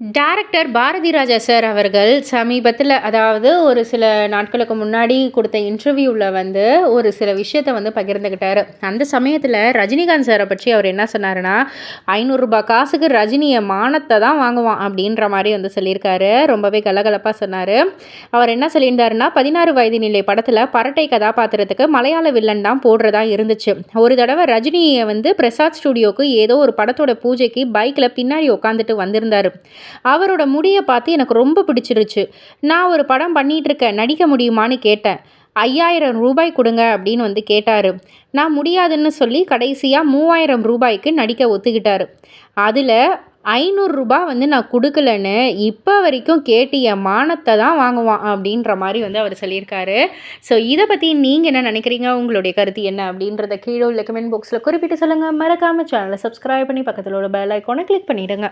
Director Bharathi Raja sir அவர்கள் சமீபத்தில் அதாவது ஒரு சில நாட்களுக்கு முன்னாடி கொடுத்த இன்டர்வியூவில் வந்து ஒரு சில விஷயத்தை வந்து பகிர்ந்துக்கிட்டார் அந்த சமயத்தில் ரஜினிகாந்த் சாரை பற்றி அவர் என்ன சொன்னாருன்னா ஐநூறுரூபா காசுக்கு ரஜினியை மானத்தை தான் வாங்குவான் அப்படின்ற மாதிரி வந்து சொல்லியிருக்காரு. ரொம்பவே கலகலப்பாக சொன்னார். அவர் என்ன சொல்லியிருந்தாருன்னா பதினாறு வயது நிலை படத்தில் பரட்டை கதாபாத்திரத்துக்கு மலையாள வில்லன் தான் போடுறதா இருந்துச்சு. ஒரு தடவை ரஜினியை வந்து பிரசாத் ஸ்டுடியோக்கு ஏதோ ஒரு படத்தோட பூஜைக்கு பைக்கில் பின்னாடி உட்காந்துட்டு வந்திருந்தார். அவரோட முடியை பார்த்து எனக்கு ரொம்ப பிடிச்சிருச்சு. நான் ஒரு படம் பண்ணிகிட்ருக்கேன் நடிக்க முடியுமான்னு கேட்டேன். ஐயாயிரம் ரூபாய் கொடுங்க அப்படின்னு வந்து கேட்டார். நான் முடியாதுன்னு சொல்லி கடைசியாக மூவாயிரம் ரூபாய்க்கு நடிக்க ஒத்துக்கிட்டார். அதில் ஐநூறுரூபா வந்து நான் கொடுக்கலன்னு இப்போ வரைக்கும் கேட்டு என் மானத்தை தான் வாங்குவான் அப்படின்ற மாதிரி வந்து அவர் சொல்லியிருக்காரு. ஸோ இதை பற்றி நீங்கள் என்ன நினைக்கிறீங்க? உங்களுடைய கருத்து என்ன அப்படின்றத கீழே உள்ள கமெண்ட் பாக்ஸில் குறிப்பிட்டு சொல்லுங்கள் மறக்காமல் சேனலை சப்ஸ்கிரைப் பண்ணி பக்கத்தில் உள்ள பெல் ஐக்கானை கிளிக் பண்ணிவிடுங்க